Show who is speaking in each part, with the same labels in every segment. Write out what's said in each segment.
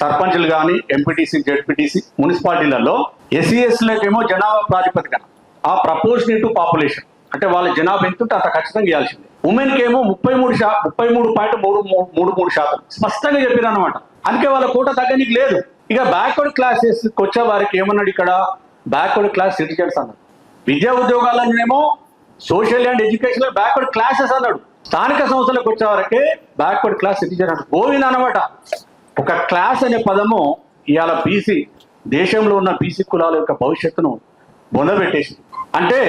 Speaker 1: సర్పంచ్లు కానీ MPTC ZPTC మున్సిపాలిటీలలో ఎస్సీఎస్లకేమో జనాభా ప్రాతిపదికన. ఆ ప్రపోర్షనేట్ టు పాపులేషన్ అంటే వాళ్ళ జనాభా ఎంత ఉంటే అంత ఖచ్చితంగా ఇవ్వాల్సిందే. ఉమెన్కి ఏమో ముప్పై మూడు శా ముప్పై మూడు పాయింట్ మూడు మూడు మూడు శాతం. స్పష్టంగా చెప్పారు అనమాట అందుకే వాళ్ళ కోట తగ్గనికి లేదు. ఇక బ్యాక్వర్డ్ క్లాసెస్ వచ్చే వారికి ఏమన్నాడు ఇక్కడ? బ్యాక్వర్డ్ క్లాస్ సిటిజన్స్ అన్నాడు. విద్యా ఉద్యోగాలనేమో social and education backward classes అన్నాడు. స్థానిక సంస్థలకు వచ్చే వరకే బ్యాక్వర్డ్ క్లాస్ సిటిజన్ అన్నాడు. గోవింద్ అనమాట ఒక క్లాస్ అనే పదము ఇవాళ బీసీ దేశంలో ఉన్న బీసీ కులాల యొక్క భవిష్యత్తును బొందబెట్టేసింది అంటే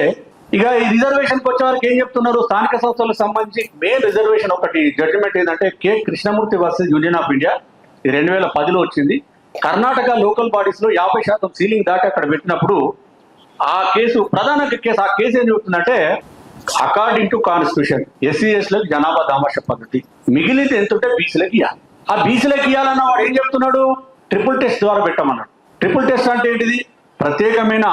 Speaker 1: ఇక ఈ రిజర్వేషన్కి వచ్చే వారికి ఏం చెప్తున్నారు? స్థానిక సంస్థలకు సంబంధించి మెయిన్ రిజర్వేషన్ ఒకటి జడ్జిమెంట్ ఏంటంటే K. Krishnamurthy versus union of India. ఇది రెండు వేల పదిలో వచ్చింది. కర్ణాటక లోకల్ బాడీస్లో యాభై శాతం సీలింగ్ దాటి అక్కడ పెట్టినప్పుడు ఆ కేసు ప్రధాన కేసు ఆ కేసు ఏం చెబుతుందంటే అకార్డింగ్ టు కాన్స్టిట్యూషన్ ఎస్సీఎస్లకు జనాభా దామాష పద్ధతి. మిగిలింది ఎంత ఉంటే బీసీలకు ఇవ్వాలి ఆ బీసీలకు ఇవ్వాలన్న వాడు ఏం చెప్తున్నాడు? ట్రిపుల్ టెస్ట్ ద్వారా పెట్టమన్నాడు. ట్రిపుల్ టెస్ట్ అంటే ఏంటిది? ప్రత్యేకమైన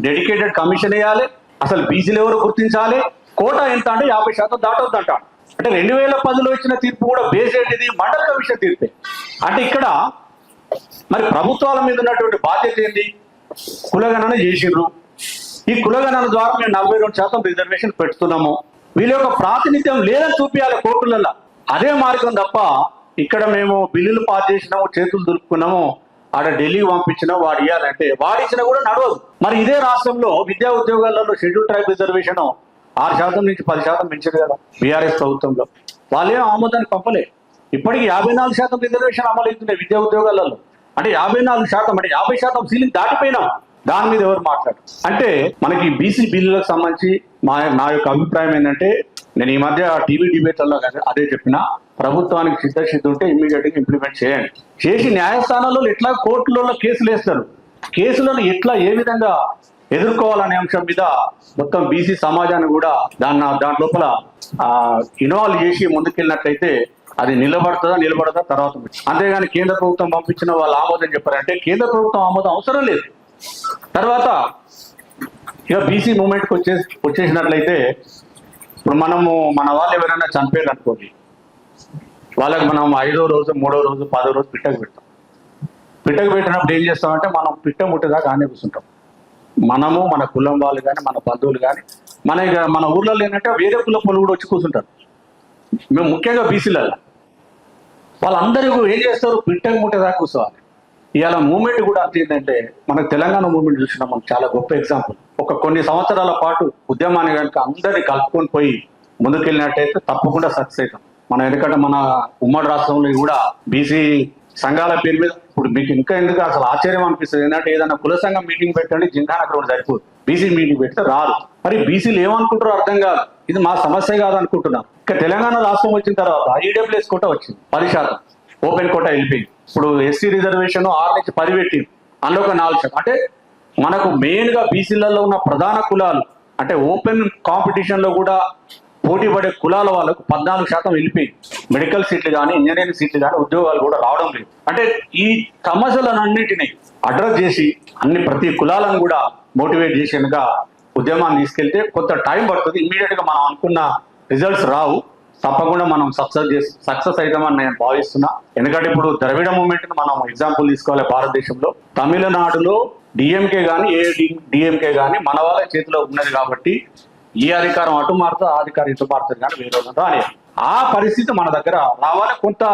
Speaker 1: డెడికేటెడ్ కమిషన్ వేయాలి. అసలు బీసీలు ఎవరు గుర్తించాలి? కోట ఎంత అంటే యాభై శాతం దాటొద్దు అంట అంటే రెండు వేల పదిలో ఇచ్చిన తీర్పు కూడా బేస్ ఏంటిది? మండల కమిషన్ తీర్పే. అంటే ఇక్కడ మరి ప్రభుత్వాల మీద ఉన్నటువంటి బాధ్యత ఏంటి కులగణన చేసిండ్రు. ఈ కులగణన ద్వారా మేము నలభై రెండు శాతం రిజర్వేషన్ పెడుతున్నాము. వీళ్ళ యొక్క ప్రాతినిధ్యం లేదని చూపించాలి కోర్టులలో అదే మార్గం తప్ప ఇక్కడ మేము బిల్లులు పాస్ చేసినాము చేతులు దులుపుకున్నాము ఆడ ఢిల్లీ పంపించినా వాడు ఇవ్వాలంటే వాడిచ్చినా కూడా నడవదు. మరి ఇదే రాష్ట్రంలో విద్యా ఉద్యోగాలలో షెడ్యూల్ ట్రైబ్ రిజర్వేషన్ ఆరు శాతం నుంచి పది శాతం పెంచారు కదా బీఆర్ఎస్ ప్రభుత్వంలో. వాళ్ళేం ఆమోదాన్ని పంపలే. ఇప్పటికి యాభై నాలుగు శాతం రిజర్వేషన్ అమలు అవుతున్నాయి విద్యా ఉద్యోగాలలో. అంటే యాభై నాలుగు శాతం అంటే యాభై శాతం సీలింగ్ దాటిపోయినాం. దాని మీద ఎవరు మాట్లాడు అంటే మనకి బీసీ బిల్లులకు సంబంధించి మా నా యొక్క అభిప్రాయం ఏంటంటే నేను ఈ మధ్య టీవీ డిబేట్లలో అదే చెప్పిన ప్రభుత్వానికి చిత్తశుద్ధి ఉంటే ఇమ్మీడియట్గా ఇంప్లిమెంట్ చేయండి. చేసి న్యాయస్థానాల్లో ఎట్లా కోర్టులలో కేసులు వేస్తారు? కేసులను ఎట్లా ఏ విధంగా ఎదుర్కోవాలనే అంశం మీద మొత్తం బీసీ సమాజాన్ని కూడా దాన్ని దాని లోపల ఇన్వాల్వ్ చేసి ముందుకెళ్ళినట్లయితే అది నిలబడుతుందా నిలబడదా తర్వాత అంతేగాని కేంద్ర ప్రభుత్వం పంపించిన వాళ్ళు ఆమోదం చెప్పారంటే కేంద్ర ప్రభుత్వం ఆమోదం అవసరం లేదు. తర్వాత ఇక బీసీ మూమెంట్కి వచ్చే వచ్చేసినట్లయితే ఇప్పుడు మనము మన వాళ్ళు ఎవరైనా చనిపోయారు అనుకోండి వాళ్ళకి మనం ఐదో రోజు మూడో రోజు పదో రోజు పిట్టకు పెడతాం. పిట్టకు పెట్టినప్పుడు ఏం చేస్తామంటే మనం పిట్ట ముట్టేదాకా ఆనే కూర్చుంటాం. మనము మన కులం వాళ్ళు కానీ మన బంధువులు కానీ మన ఇక మన ఊర్లలో ఏంటంటే వేరే కుల పనులు కూడా వచ్చి కూర్చుంటారు. మేము ముఖ్యంగా బీసీలలో వాళ్ళందరూ ఏం చేస్తారు? పిట్టకు ముట్టేదాకా కూర్చోవాలి. ఇవాళ మూమెంట్ కూడా అంత ఏంటంటే మనకు తెలంగాణ మూమెంట్ చూసినాం మనకు చాలా గొప్ప ఎగ్జాంపుల్ ఒక కొన్ని సంవత్సరాల పాటు ఉద్యమాన్ని కనుక అందరినీ కలుపుకొని పోయి ముందుకెళ్ళినట్టయితే తప్పకుండా సక్సెస్ అవుతాం. మనం ఎందుకంటే మన ఉమ్మడి రాష్ట్రంలో కూడా బీసీ సంఘాల పేరు మీద ఇప్పుడు మీకు ఇంకా ఎందుకు అసలు ఆశ్చర్యం అనిపిస్తుంది? ఏంటంటే ఏదైనా కుల సంఘం మీటింగ్ పెట్టండి జింకానా గ్రౌండ్ సరిపోదు. బీసీ మీటింగ్ పెడితే రారు మరి బీసీలు ఏమనుకుంటారో అర్థం కాదు. ఇది మా సమస్య కాదు అనుకుంటున్నాం ఇంకా తెలంగాణ రాష్ట్రం వచ్చిన తర్వాత ఈడబ్ల్యూఎస్ కోట వచ్చింది పది శాతం. ఓపెన్ కోట వెళ్ళిపోయింది. ఇప్పుడు ఎస్సీ రిజర్వేషన్ ఆరు నుంచి పది పెట్టింది. అందులో ఒక నాలుగు శాతం. అంటే మనకు మెయిన్గా బీసీలలో ఉన్న ప్రధాన కులాలు అంటే ఓపెన్ కాంపిటీషన్లో కూడా పోటీ పడే కులాల వాళ్ళకు పద్నాలుగు శాతం వెళ్ళిపోయింది. మెడికల్ సీట్లు కానీ ఇంజనీరింగ్ సీట్లు కానీ ఉద్యోగాలు కూడా రావడం లేదు. అంటే ఈ సమస్యలన్నింటినీ అడ్రస్ చేసి అన్ని ప్రతి కులాలను కూడా మోటివేట్ చేసేందుగా ఉద్యమాన్ని తీసుకెళ్తే కొంత టైం పడుతుంది. ఇమ్మీడియట్గా మనం అనుకున్న రిజల్ట్స్ రావు. తప్పకుండా మనం సక్సెస్ చేసి సక్సెస్ అవుతామని నేను భావిస్తున్నా. ఎందుకంటే ఇప్పుడు ద్రవిడ మూమెంట్ మనం ఎగ్జాంపుల్ తీసుకోవాలి భారతదేశంలో. తమిళనాడులో డిఎంకే కానీ ఏ డిఎంకే కానీ మన వాళ్ళ చేతిలో ఉన్నది కాబట్టి ఈ అధికారం అటు మారుతుంది ఆ అధికారం ఇటు మారుతుంది కానీ వేరే అని ఆ పరిస్థితి మన దగ్గర రావాలి. కొంత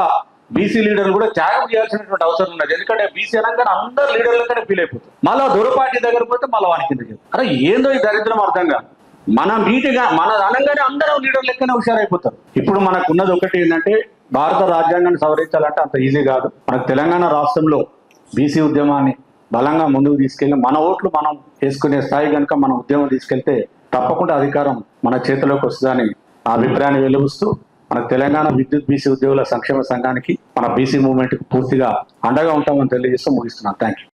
Speaker 1: బీసీ లీడర్లు కూడా త్యాగం చేయాల్సినటువంటి అవసరం ఉన్నది. ఎందుకంటే బీసీ అనగానే అందరు లీడర్లకనే ఫీల్ అయిపోతుంది. మళ్ళీ దొరపాటి దగ్గర పోతే మళ్ళీ వాని అరే ఏందో ఈ దరిద్రం అర్థం కాదు. మన నీటిగా మన అనగానే అందరూ లీడర్ లెక్కనే హుషారైపోతారు. ఇప్పుడు మనకు ఉన్నది ఒకటి ఏంటంటే భారత రాజ్యాంగాన్ని సవరించాలంటే అంత ఈజీ కాదు. మనకు తెలంగాణ రాష్ట్రంలో బీసీ ఉద్యమాన్ని బలంగా ముందుకు తీసుకెళ్ళి మన ఓట్లు మనం వేసుకునే స్థాయి కనుక మనం ఉద్యమం తీసుకెళ్తే తప్పకుండా అధికారం మన చేతిలోకి వస్తుందని ఆ అభిప్రాయాన్ని వెలుగుస్తూ మన తెలంగాణ విద్యుత్ బీసీ ఉద్యోగుల సంక్షేమ సంఘానికి మన బీసీ మూవ్మెంట్ పూర్తిగా అండగా ఉంటామని తెలియజేస్తూ ముగిస్తున్నాను. Thank you